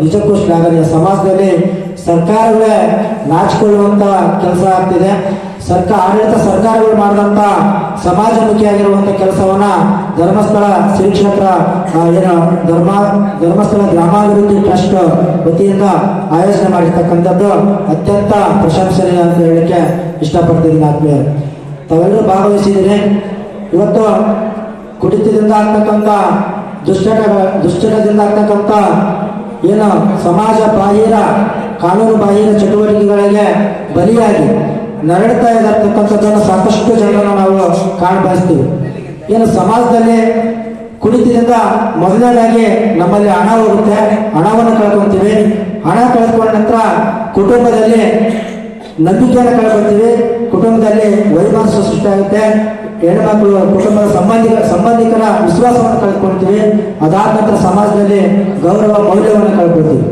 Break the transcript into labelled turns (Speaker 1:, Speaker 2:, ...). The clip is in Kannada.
Speaker 1: ನಿಜಕ್ಕೂ ಶ್ಲಾಘನೀಯ ಸಮಾಜದಲ್ಲಿ ಸರ್ಕಾರಗಳೇ ನಾಚಿಕೊಳ್ಳುವಂತ ಕೆಲಸ ಆಗ್ತಿದೆ. ಸರ್ಕಾರ ಆಡಳಿತ ಸರ್ಕಾರಗಳು ಮಾಡಿದಂತ ಸಮಾಜಮುಖಿಯಾಗಿರುವಂತ ಕೆಲಸವನ್ನ ಧರ್ಮಸ್ಥಳ ಶ್ರೀ ಕ್ಷೇತ್ರ ಏನು, ಧರ್ಮ, ಧರ್ಮಸ್ಥಳ ಗ್ರಾಮಾಭಿವೃದ್ಧಿ ಟ್ರಸ್ಟ್ ವತಿಯಿಂದ ಆಯೋಜನೆ ಮಾಡಿರ್ತಕ್ಕಂಥದ್ದು ಅತ್ಯಂತ ಪ್ರಶಂಸನೀಯ ಅಂತ ಹೇಳಲಿಕ್ಕೆ ಇಷ್ಟಪಡ್ತೀನಿ ಆತ್ಮೀಯ. ತಾವೆಲ್ಲರೂ ಭಾಗವಹಿಸಿದ್ದೀನಿ ಇವತ್ತು ಕುಡಿತದಿಂದ ಆಗ್ತಕ್ಕಂಥ ದುಶ್ಚಟ ದುಶ್ಚಟದಿಂದ ಆಗ್ತಕ್ಕಂಥ ಏನು ಸಮಾಜ ಬಾಹಿರ, ಕಾನೂನು ಬಾಹಿರ ಚಟುವಟಿಕೆಗಳಿಗೆ ಬಲಿಯಾಗಿ ನರಳುತ್ತಾ ಇರತಕ್ಕಂಥದ್ದನ್ನು ಸಾಕಷ್ಟು ಜನರನ್ನು ನಾವು ಕಾಣಬಯಸ್ತೀವಿ. ಏನು ಸಮಾಜದಲ್ಲಿ ಕುಡಿತದಿಂದ ಮೊದಲನೇದಾಗಿ ನಮ್ಮಲ್ಲಿ ಹಣ ಹೋಗುತ್ತೆ. ಹಣವನ್ನು ಕಳ್ಕೊತೀವಿ. ಹಣ ಕಳ್ಕೊಂಡ ನಂತರ ಕುಟುಂಬದಲ್ಲಿ ನಂಬಿಕೆಯನ್ನು ಕಳ್ಕೊತೀವಿ. ಕುಟುಂಬದಲ್ಲಿ ವೈಭವ ಸೃಷ್ಟಿಯಾಗುತ್ತೆ ಹೆಣ್ಮಕ್ಳು ಕುಟುಂಬದ ಸಂಬಂಧಿಕ ಸಂಬಂಧಿಕರ ವಿಶ್ವಾಸವನ್ನು ಕಳ್ಕೊಳ್ತೀವಿ ಅದಾದ ನಂತರ ಸಮಾಜದಲ್ಲಿ ಗೌರವ ಮೌಲ್ಯವನ್ನು ಕಳ್ಕೊಳ್ತೀವಿ